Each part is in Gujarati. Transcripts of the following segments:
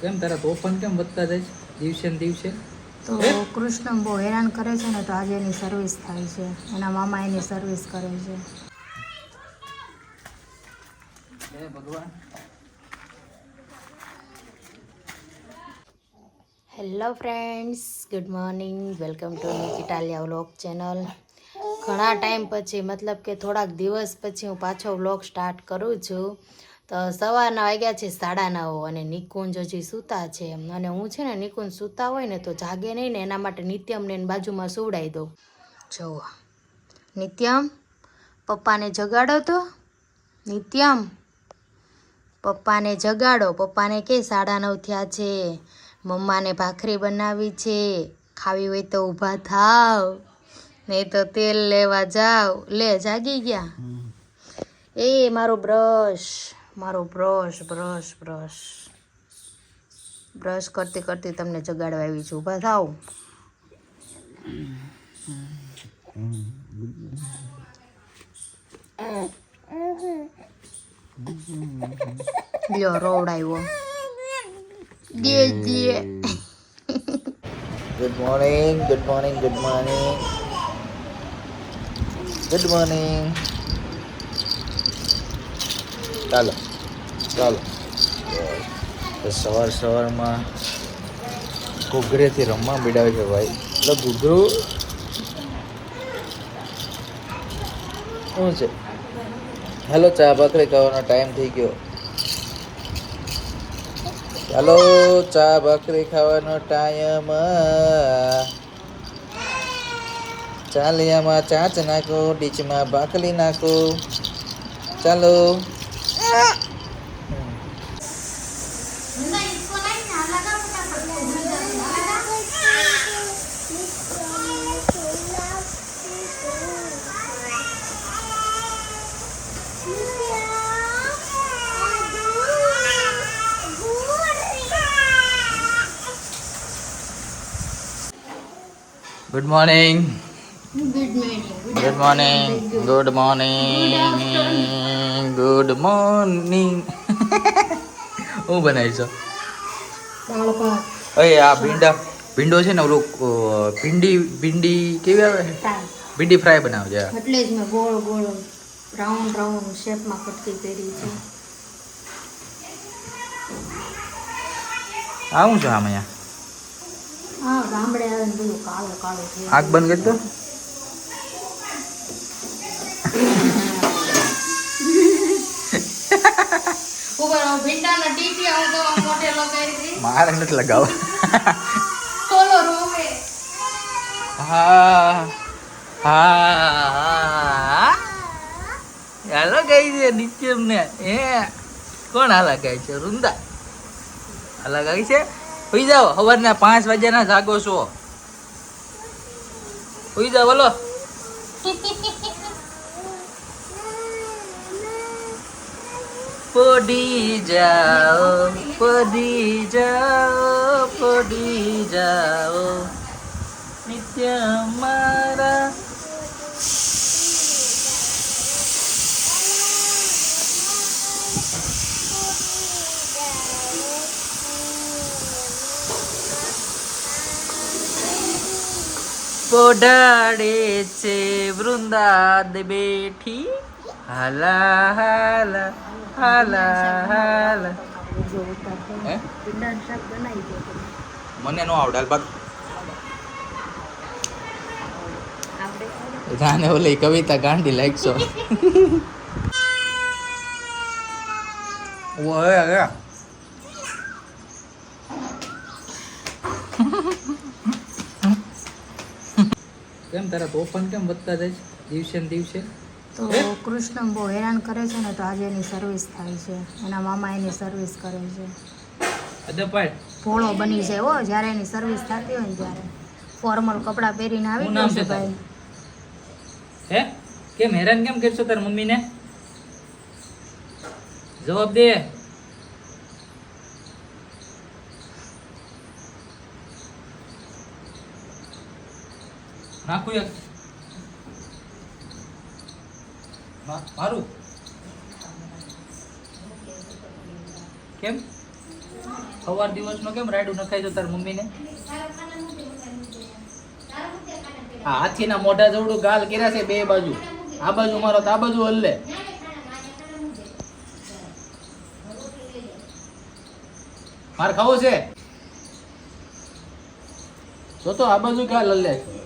કેમ તારા તોફાન કેમ વધતા જાય છે? દિવસે ને દિવસે? તો કૃષ્ણ બહુ હેરાન કરે છે ને તો આજે એની સર્વિસ થાય છે. એના મામા એની સર્વિસ કરે છે. હે ભગવાન? Hello friends good morning welcome to Italiya vlog channel ઘણા ટાઈમ પછી મતલબ કે થોડાક દિવસ પછી હું પાછો વ્લોગ સ્ટાર્ટ કરું છું. તો સવારના વાગ્યા છે સાડા નવ અને નિકુંજ હજી સૂતા છે. અને હું છે ને નિકુંજ સૂતા હોય ને તો જાગે નહીં ને એના માટે નિત્યમને એની બાજુમાં સુવડાવી દઉં. જુઓ. નિત્યમ પપ્પાને જગાડો તો. નિત્યમ પપ્પાને જગાડો. પપ્પાને કે સાડા નવ થયા છે. મમ્માને ભાખરી બનાવી છે. ખાવી હોય તો ઊભા થાવ. નહીં તો તેલ લેવા જાવ. લે જાગી ગયા. એ મારો બ્રશ મારો બ્રશ બ્રશ બ્રશ બ્રશ કરતી કરતી તમને જગાડવા આવી છું. ઊભા થાવ લ્યો રોવડાવ્યો દે દે. Good morning good morning good morning good morning ચાલો. ચાલો. તો સવાર સવારમાં ઘૂઘરેથી રમવા બીડાવે છે ભાઈ. એટલે ઘૂઘરું શું છે? હેલો, ચા ભાખરી ખાવાનો ટાઈમ થઈ ગયો. ચાલો ચા ભાખરી ખાવાનો ટાઈમ. ચાલિયામાં ચાચ નાખો, ડીચમાં ભાખરી નાખો. ચાલો. Good morning good morning good morning good morning હું બનાવી છો અરે આ ભીંડા. ભીંડો છે ને ઓલું ભીંડી ભીંડી કેવી આવે? ભીંડી ફ્રાય બનાવજે એટલે જ મેં ગોળ ગોળ રાઉન્ડ રાઉન્ડ શેપમાં કટકી કરી છે. આવું છે આમ અહીંયા? હા ગામડે આવે બધું કાળો કાળો થઈ આંખ બંધ કરી દો મારે નથી લગાવ હા હા હાલો ગઈ છે નીચે ને એ કોણ હાલા ગાય છે વૃંદા હાલા ગાય છે હોઈ જાઓ, સવારના પાંચ વાગ્યાના જાગો છો. સુઈ જાઓ, બોલો. પડી જાઓ પડી જાઓ પડી જાઓ. નિત્ય મારા પોઢાડે છે વૃંદાદ બેઠી. હાલા હાલા હાલા હાલા. મને નો આવડાલ આપણે જાને ઓલી કવિતા ગાંડી લાગશો ઓય કેમ? તારા તોફાન કેમ વધતા જાય છે? દિવસે ને દિવસે? તો કૃષ્ણ બહુ હેરાન કરે છે ને તો આજે એની સર્વિસ થાય છે. એના મામા એની સર્વિસ કરે છે. ભોળો બની જાય હો જ્યારે એની સર્વિસ થતી હોય ને ત્યારે. ફોર્મલ કપડાં પહેરીને આવી ગયો છે ભાઈ? હે? કેમ હેરાન કેમ કરશો તાર મમ્મીને? જવાબ દે. એક મારું? કેમ? સવાર દિવસનો કેમ રાયડું નખાય તો તાર મમ્મીને? હા, હાથીના મોઢા જવડું ગાલ કર્યા છે બે બાજુ. આ બાજુ મારો તો આ બાજુ હલ્લે. માર ખાવું છે? જો તો આ બાજુ ગાલ હલ્લે. છે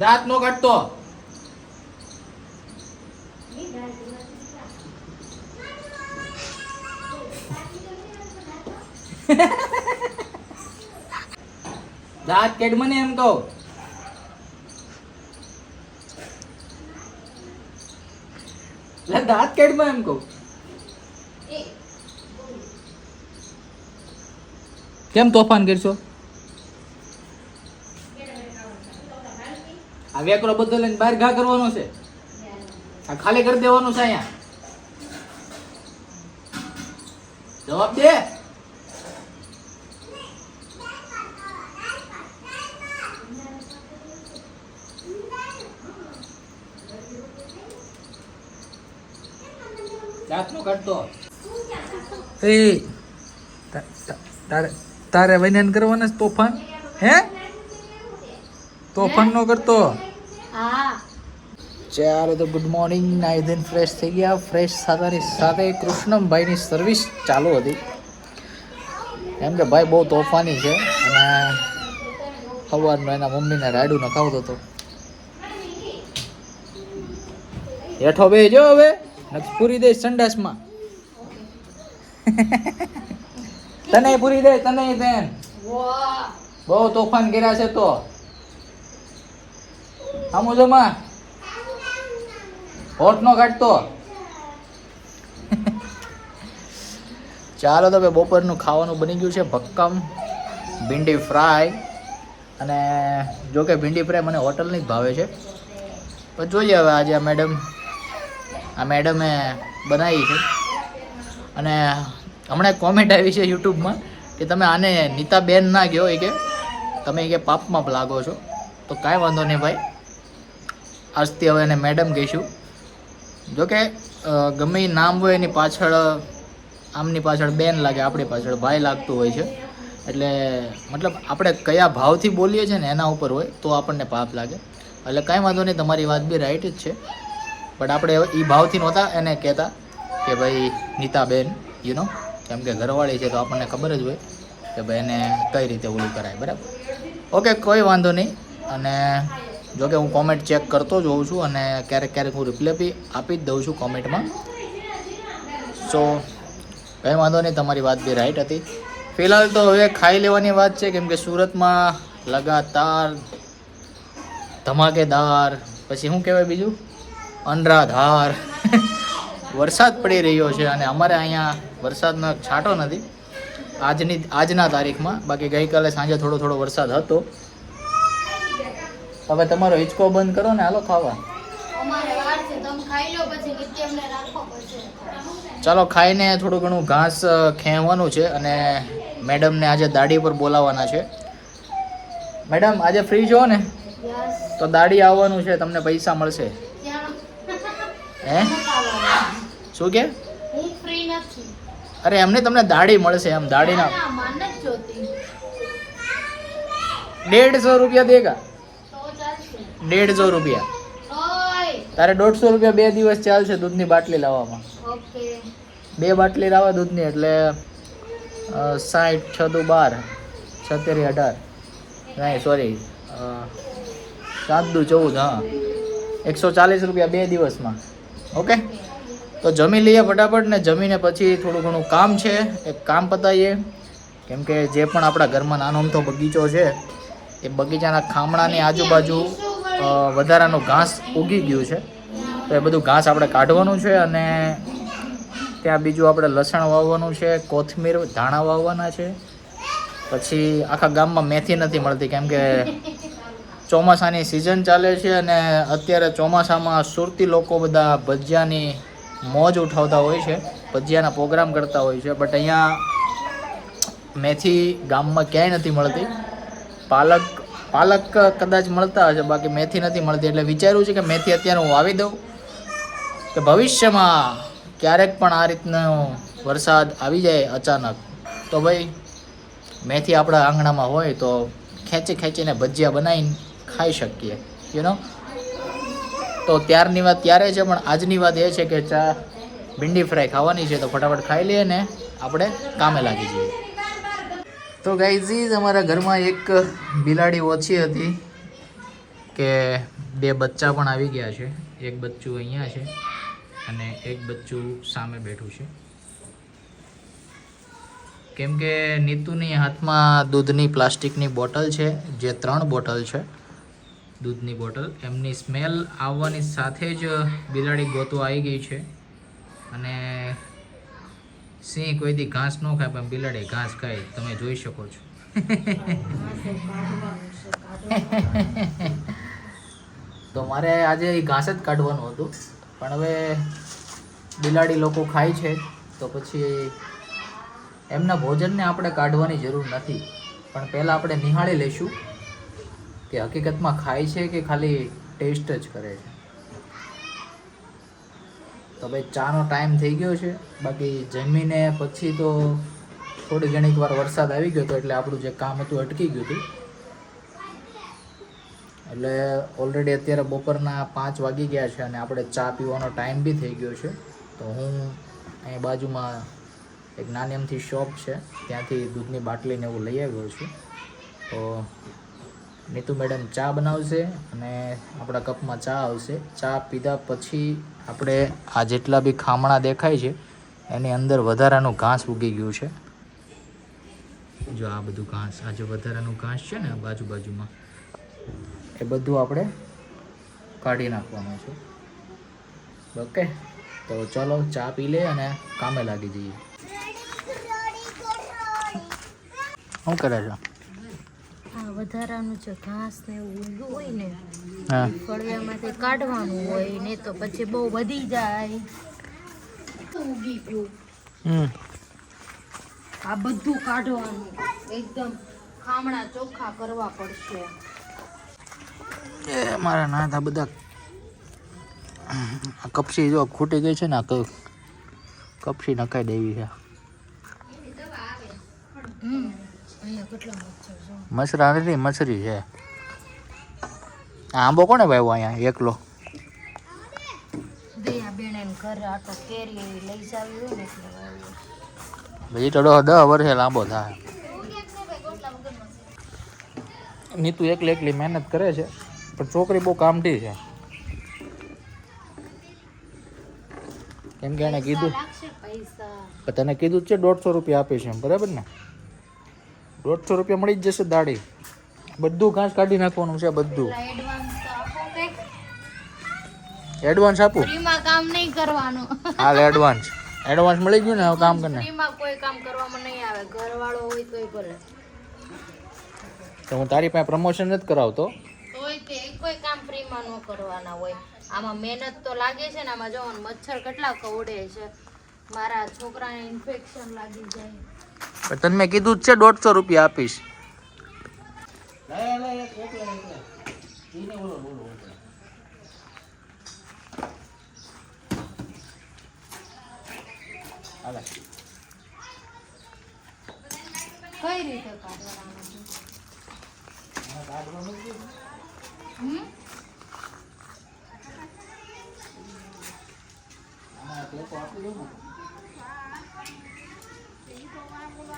દાંત નો કાઢતો. દાંત કેડ મને એમ કહો. દાંત કેડમાં એમ કહું. કેમ તોફાન કરશો? આ વેકરો બધો લઈને બહાર ઘા કરવાનો છે. આ ખાલી કરી દેવાનું છે અહીંયા. જવાબ દે. દાંતનો કાઢતો એ તારે તારે વૈનાન કરવાના તોફાન? હે? તોફાન નો કરતો. હા. ચાલો તો ગુડ મોર્નિંગ નાઈ ધોઈને ફ્રેશ થઈ ગયા. ફ્રેશ થતાની સાથે કૃષ્ણમભાઈની સર્વિસ ચાલુ હતી. એમ કે ભાઈ બહુ તોફાની છે અને સવારનો એના મમ્મીને રાડું નખાવતો હતો. હેઠો બે જો હવે નથી પૂરી દઈશ સંડાસમાં. તને પૂરી દે તને બેન બહુ તોફાન કર્યા છે તો. આમો જમા હોટ નો કાઢતો. ચાલો તો હવે બપોરનું ખાવાનું બની ગયું છે ભક્કમ. ભીંડી ફ્રાય. અને જો કે ભીંડી ફ્રાય મને હોટલની જ ભાવે છે. પણ જોઈએ હવે આજે આ મેડમ, આ મેડમે બનાવી છે. અને હમણાં કોમેન્ટ આવી છે યુટ્યુબમાં કે તમે આને નીતાબેન ના ગયો એ કે, તમે કે પાપમાં લાગો છો. તો કાંઈ વાંધો નહીં ભાઈ. આજથી હવે એને મેડમ કહીશું. જોકે ગમે નામ હોય એની પાછળ, આમની પાછળ બેન લાગે, આપણી પાછળ ભાઈ લાગતું હોય છે. એટલે, મતલબ આપણે કયા ભાવથી બોલીએ છીએ ને એના ઉપર હોય, તો આપણને પાપ લાગે. એટલે કાંઈ વાંધો નહીં, તમારી વાત બી રાઈટ જ છે. બટ આપણે એ ભાવથી નહોતા એને કહેતા કે ભાઈ, નીતાબેન યુ નો કેમ કે ઘરવાળી છે તો આપણને ખબર જ હોય કે ભાઈ એને કઈ રીતે ઓલું કરાય, બરાબર? ઓકે કોઈ વાંધો નહીં. અને જો કે હું કોમેન્ટ ચેક કરતો જ હોઉં છું અને ક્યારેક ક્યારેક હું રિપ્લે બી આપી જ દઉં છું કોમેન્ટમાં સો કંઈ વાંધો નહીં, તમારી વાત બી રાઈટ હતી. ફિલહાલ તો હવે ખાઈ લેવાની વાત છે, કેમ કે સુરતમાં લગાતાર ધમાકેદાર, પછી શું કહેવાય બીજું? અનરાધાર. વરસાદ પડી રહ્યો છે અને અમારે અહીંયા વરસાદનો છાંટો નથી. આજની, આજના તારીખમાં. બાકી ગઈકાલે સાંજે થોડો થોડો વરસાદ હતો. હવે તમારો હિંચકો બંધ કરો ને હાલો ખાવા. ચાલો ખાઈને થોડું ઘણું ઘાસ ખેંવાનું ખેંચવાનું છે અને મેડમને આજે દાઢી પર બોલાવવાના છે. મેડમ આજે ફ્રી છો ને? તો દાઢી આવવાનું છે તમને પૈસા મળશે. હે? શું કે? અરે એમને તમને દાઢી મળશે એમ દાઢીના. દેડસો રૂપિયા દેગા. દેડસો રૂપિયા. તારે દોઢસો રૂપિયા બે દિવસ ચાલશે દૂધની બાટલી લાવવામાં. બે બાટલી લાવવા દૂધની એટલે સાઠ છ દુ બાર સત્તરી અઢાર. નહીં સોરી સાત દુ ચૌદ હા. એકસો ચાલીસ રૂપિયા બે દિવસમાં. ઓકે? તો જમી લઈએ ફટાફટ ને જમીને પછી થોડું ઘણું કામ છે. એક કામ પતાવીએ. કેમ કે જે પણ આપણા ઘરમાં નાનો અમથો બગીચો છે એ બગીચાના ખામણાની આજુબાજુ વધારાનું ઘાસ ઉગી ગયું છે. તો એ બધું ઘાસ આપણે કાઢવાનું છે અને ત્યાં બીજું આપણે લસણ વાવવાનું છે, કોથમીર ધાણા વાવવાના છે. પછી આખા ગામમાં મેથી નથી મળતી, કેમ કે ચોમાસાની સિઝન ચાલે છે અને અત્યારે ચોમાસામાં સુરતી લોકો બધા ભજીયાની મોજ ઉઠાવતા હોય છે, ભજીયાના પ્રોગ્રામ કરતા હોય છે. બટ અહીંયા મેથી ગામમાં ક્યાંય નથી મળતી. પાલક પાલક કદાચ મળતા હશે, બાકી મેથી નથી મળતી. એટલે વિચાર્યું છે કે મેથી અત્યારે હું વાવી દઉં. કે ભવિષ્યમાં ક્યારેક પણ આ રીતનો વરસાદ આવી જાય અચાનક, તો ભાઈ મેથી આપણા આંગણામાં હોય તો ખેંચી ખેંચીને ભજીયા બનાવીને ખાઈ શકીએ યુ નો તો ત્યારની વાત ત્યારે છે, પણ આજની વાત એ છે કે ચા ભીંડી ફ્રાય ખાવાની છે, તો ફટાફટ ખાઈ લઈએ ને આપણે કામે લાગી જઈએ. તો ગાઈઝીઝ અમારા ઘરમાં એક બિલાડી ઓછી હતી કે બે બચ્ચા પણ આવી ગયા છે. એક બચ્ચું અહીંયા છે અને એક બચ્ચું સામે બેઠું છે. કેમ કે નીતુની હાથમાં દૂધની પ્લાસ્ટિકની બોટલ છે, જે ત્રણ બોટલ છે દૂધની બોટલ. એમની સ્મેલ આવવાની સાથે જ બિલાડી ગોતો આવી ગઈ છે અને સિંહ કોઈ દી ઘાસ ન ખાય, પણ બિલાડી ઘાસ ખાય. તમે જોઈ શકો છો. તો મારે આજે ઘાસ જ કાઢવાનું હતું. પણ હવે બિલાડી લોકો ખાય છે, તો પછી એમના ભોજનને આપણે કાઢવાની જરૂર નથી. પણ પહેલાં આપણે નિહાળી લઈશું કે હકીકતમાં ખાય છે કે ખાલી ટેસ્ટ જ કરે છે. તો ભાઈ ચાનો ટાઈમ થઈ ગયો છે. બાકી જમીને પછી તો થોડી ઘણીક વાર વરસાદ આવી ગયો હતો એટલે આપણું જે કામ હતું અટકી ગયું હતું. એટલે ઓલરેડી અત્યારે બપોરના પાંચ વાગી ગયા છે અને આપણે ચા પીવાનો ટાઈમ બી થઈ ગયો છે. તો હું અહીં બાજુમાં એક નાની એમથી શોપ છે. ત્યાંથી દૂધની બાટલીને એવું લઈ આવ્યો છું. તો નીતુ મેડમ ચા બનાવશે અને આપણા કપમાં ચા આવશે. ચા પીધા પછી આપણે આ જેટલા બી ખામણા દેખાય છે એની અંદર વધારાનું ઘાસ ઉગી ગયું છે. જો આ બધું ઘાસ આ જે વધારાનું ઘાસ છે ને બાજુ બાજુમાં એ બધું આપણે કાઢી નાખવાનું છે. ઓકે? તો ચલો ચા પી લે અને કામે લાગી જઈએ. શું કરે છે? આ વધારાનું જે ઘાસ ને એવું હોય ને ફળિયામાંથી કાઢવાનું હોય ને તો પછી બહુ વધી જાય. ઉગી ગયું. આ બધું કાઢવાનું. એકદમ ખામણા ચોખ્ખા કરવા પડશે. એ મારા નાના બધા આ કપસી જો ખૂટી ગઈ છે ને આ કપસી નખાઈ દેવી છે. હમ. અહીંયા કેટલા મચ્છર છે. મસરા નથી મસરી છે. આંબો કોને વાવ્યો અહીંયા એકલો? ભાઈ દહ દહ વર્ષે લાંબો થાય. નીતુ એકલી એકલી મહેનત કરે છે પણ છોકરી બહુ કામઠી છે. કેમ કે એને કીધું તને કીધું છે દોઢસો રૂપિયા આપીશ એમ બરાબર ને? દોઢસો રૂપિયા મળી જ જશે દાડી બધું ઘાસ કાઢી નાખવાનું છે બધું. એડવાન્સ આપો ફ્રીમાં કામ નહીં કરવાનું. હાલ એડવાન્સ એડવાન્સ મળી ગયું ને હવે કામ કરીને. ફ્રીમાં કોઈ કામ કરવામાં નહીં આવે. ઘરવાળો હોય તોય ભલે. તો હું તારી પાસે પ્રમોશન નથી કરાવતો. તોય તે કોઈ કામ ફ્રીમાં ન કરવાના હોય. આમાં મહેનત તો લાગે છે ને આમાં જો મચ્છર કેટલા કવડે છે. મારા છોકરાને ઇન્ફેક્શન લાગી જાય. પણ તને મેં કીધું જ છે દોઢસો રૂપિયા આપીશ. કઈ રીતે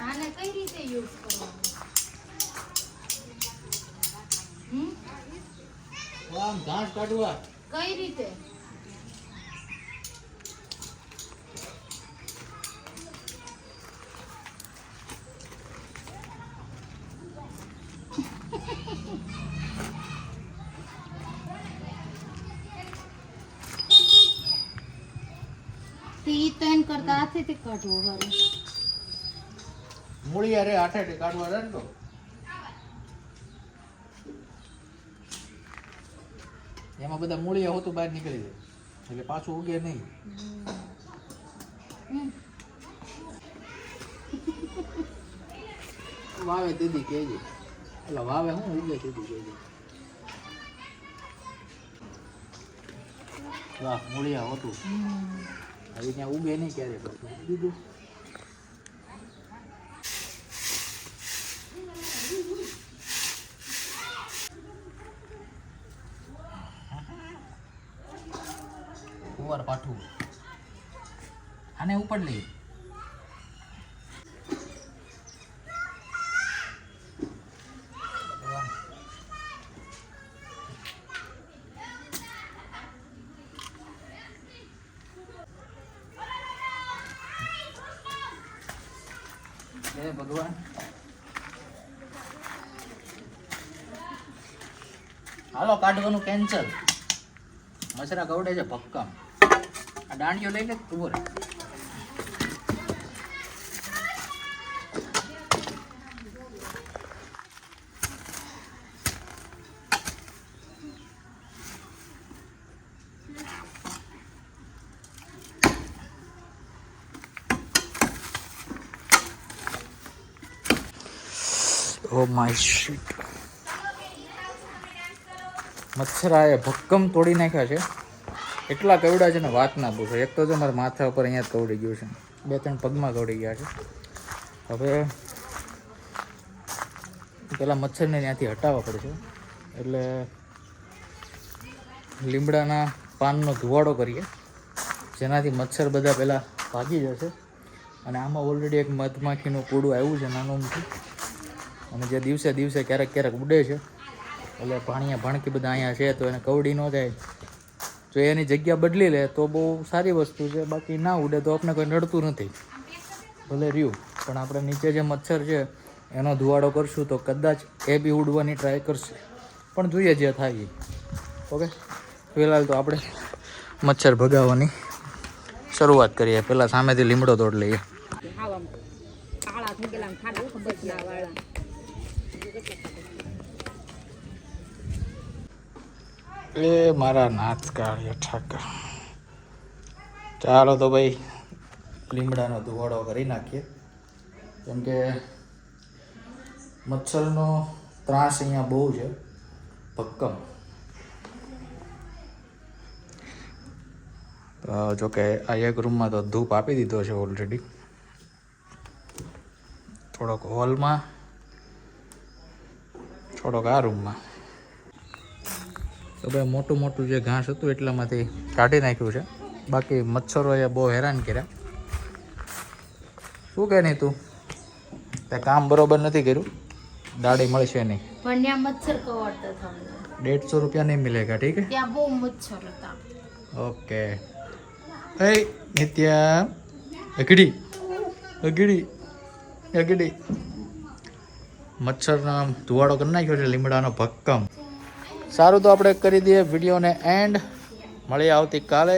આને કઈ રીતે યુઝ કરવાનું હમ ઘાસ કાઢવા. કઈ રીતે? તે ઈ તો એન કરતા હાથેથી કાઢવું હારું મૂળી રે આઠે કાઢવા તો. એમાં બધા મૂળિયા હોતું બહાર નીકળી જાય. એટલે પાછું ઉગે નહીં. વાવે દીદી કેજે એટલે વાવે હું ઉગે દીદી કેજે વાહ મૂળિયા હોતું. હવે ત્યાં ઉગે નહીં ક્યારે બીજું કુંવર પાઠું આને ઉપર લઈ હે ભગવાન. હાલો કાઢવાનું કેન્સલ મસરા ગવડે છે ભક્કમ. આ દાંડિયો લઈ લે કુંવર ઓ માય શીટ મચ્છરાએ ભક્કમ તોડી નાખ્યા છે. એટલા કવડા છે ને વાત ના પૂછો. એક તો જો મારા માથા ઉપર અહીંયા કવડી ગયું છે. બે ત્રણ પગમાં કવડી ગયા છે. હવે પેલા મચ્છરને ત્યાંથી હટાવવા પડશે. એટલે લીમડાના પાનનો ધુવાડો કરીએ. જેનાથી મચ્છર બધા પહેલાં ભાગી જશે. અને આમાં ઓલરેડી એક મધમાખીનું કૂડું આવ્યું છે નાનું મોટું અને જે દિવસે દિવસે ક્યારેક ક્યારેક ઉડે છે. એટલે ભાણિયા ભાણકી બધા અહીંયા છે તો એને કવડી ન જાય જો એની જગ્યા બદલી લે તો બહુ સારી વસ્તુ છે. બાકી ના ઉડે તો આપણે કોઈ નડતું નથી. ભલે રહ્યું, પણ આપણે નીચે જે મચ્છર છે, એનો ધુવાડો કરશું તો કદાચ એ બી ઉડવાની ટ્રાય કરશે. પણ જોઈએ જે થાય એ. ઓકે? ફિલહાલ તો આપણે મચ્છર ભગાવવાની શરૂઆત કરીએ. પહેલાં સામેથી લીમડો તોડ લઈએ. એ મારા નાથ કાળીઓ ઠાકર. ચાલો તો ભાઈ, લીમડાનો ધુવાડો કરી નાખીએ. કેમ કે મચ્છરનો ત્રાસ અહીંયા બહુ છે, ભક્કમ. જોકે આ એક રૂમમાં તો ધૂપ આપી દીધો છે ઓલરેડી થોડોક હોલમાં, થોડોક આ રૂમમાં. તો ભાઈ મોટું મોટું જે ઘાસ હતું એટલામાંથી કાઢી નાખ્યું છે. બાકી મચ્છરોએ બહુ હેરાન કર્યા. શું કહે નહીં તું? તે કામ બરોબર નથી કર્યું. દાડી મળશે નહીં. પણ ત્યાં મચ્છર કવડતા દેડસો રૂપિયા નહીં મિલેગા ઠીક હે ત્યાં બહુ મચ્છર હતા. ઓકે. એ નિત્યા અગડી અગડી અગડી મચ્છરનો ધુવાડો કરી નાખ્યો છે લીમડાનો ભક્કમ. સારું તો આપણે કરી દઈએ વિડીયોને એન્ડ મળીએ આવતીકાલે,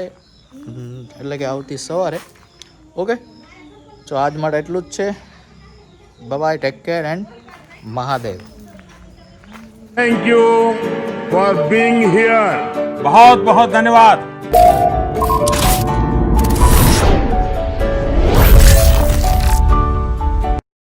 એટલે કે આવતી સવારે. ઓકે તો આજ માટે એટલું જ છે. Bye take care and Mahadev. Thank you for being here બહુ બહુ ધન્યવાદ